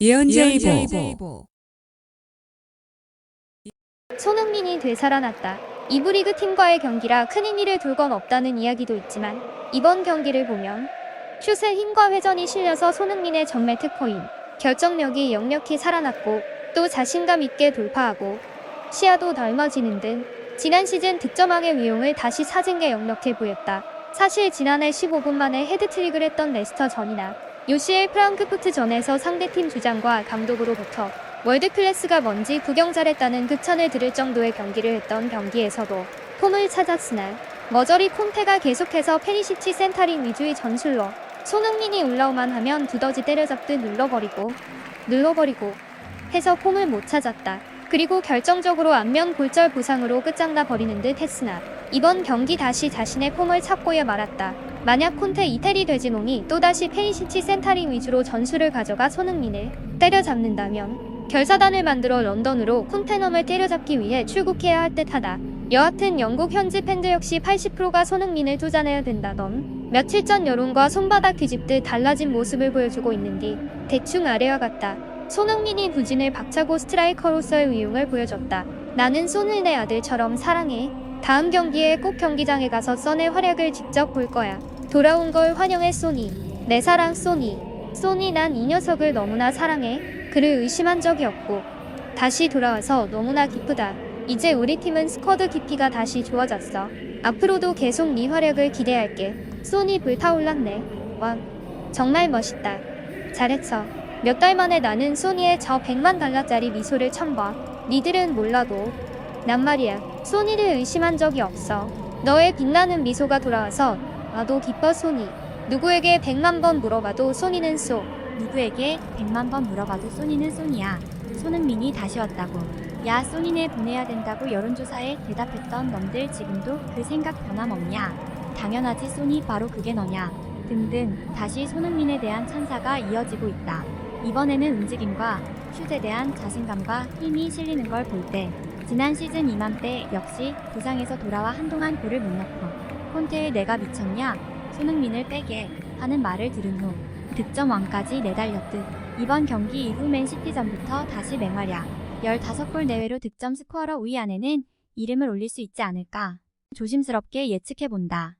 예언제이보 손흥민이 되살아났다. 이부 리그 팀과의 경기라 큰 의미를 둘건 없다는 이야기도 있지만 이번 경기를 보면 슛에 힘과 회전이 실려서 손흥민의 정매 특허인 결정력이 역력히 살아났고 또 자신감 있게 돌파하고 시야도 덜머지는 등 지난 시즌 득점왕의 위용을 다시 찾은 게 역력해 보였다. 사실 지난해 15분 만에 헤드트릭을 했던 레스터 전이나 UCL 프랑크푸트 전에서 상대팀 주장과 감독으로부터 월드 클래스가 뭔지 구경 잘했다는 극찬을 들을 정도의 경기를 했던 경기에서도 폼을 찾았으나 머저리 콘테가 계속해서 페리시치 센터링 위주의 전술로 손흥민이 올라오만 하면 두더지 때려잡듯 눌러버리고 눌러버리고 해서 폼을 못 찾았다. 그리고 결정적으로 안면 골절 부상으로 끝장나 버리는 듯 했으나 이번 경기 다시 자신의 폼을 찾고야 말았다. 만약 콘테 이태리 돼지농이 또다시 페리시치 센터링 위주로 전술을 가져가 손흥민을 때려잡는다면 결사단을 만들어 런던으로 콘테넘을 때려잡기 위해 출국해야 할 듯하다. 여하튼 영국 현지 팬들 역시 80%가 손흥민을 투자내야 된다던 며칠 전 여론과 손바닥 뒤집듯 달라진 모습을 보여주고 있는 뒤 대충 아래와 같다. 손흥민이 부진을 박차고 스트라이커로서의 위용을 보여줬다. 나는 손을 내 아들처럼 사랑해. 다음 경기에 꼭 경기장에 가서 썬의 활약을 직접 볼 거야. 돌아온 걸 환영해 소니. 내 사랑 소니. 소니 난 이 녀석을 너무나 사랑해. 그를 의심한 적이 없고 다시 돌아와서 너무나 기쁘다. 이제 우리 팀은 스쿼드 깊이가 다시 좋아졌어. 앞으로도 계속 네 활약을 기대할게. 소니 불타올랐네. 와, 정말 멋있다. 잘했어. 몇 달 만에 나는 소니의 저 100만 달러짜리 미소를 처음 봐. 니들은 몰라도 난 말이야. 소니를 의심한 적이 없어. 너의 빛나는 미소가 돌아와서 나도 기뻐 소니. 누구에게 100만 번 물어봐도 소니는 쏘. 누구에게 100만 번 물어봐도 소니는 소니야. 손흥민이 다시 왔다고. 야 소니네 보내야 된다고 여론조사에 대답했던 놈들 지금도 그 생각 변함없냐. 당연하지 소니 바로 그게 너냐. 등등 다시 손흥민에 대한 찬사가 이어지고 있다. 이번에는 움직임과 슛에 대한 자신감과 힘이 실리는 걸 볼 때 지난 시즌 이맘때 역시 부상에서 돌아와 한동안 골을 못 넣고 콘테의 내가 미쳤냐? 손흥민을 빼게. 하는 말을 들은 후 득점 왕까지 내달렸듯 이번 경기 이후 맨시티전부터 다시 맹활약. 15골 내외로 득점 스코어러 우위 안에는 이름을 올릴 수 있지 않을까. 조심스럽게 예측해본다.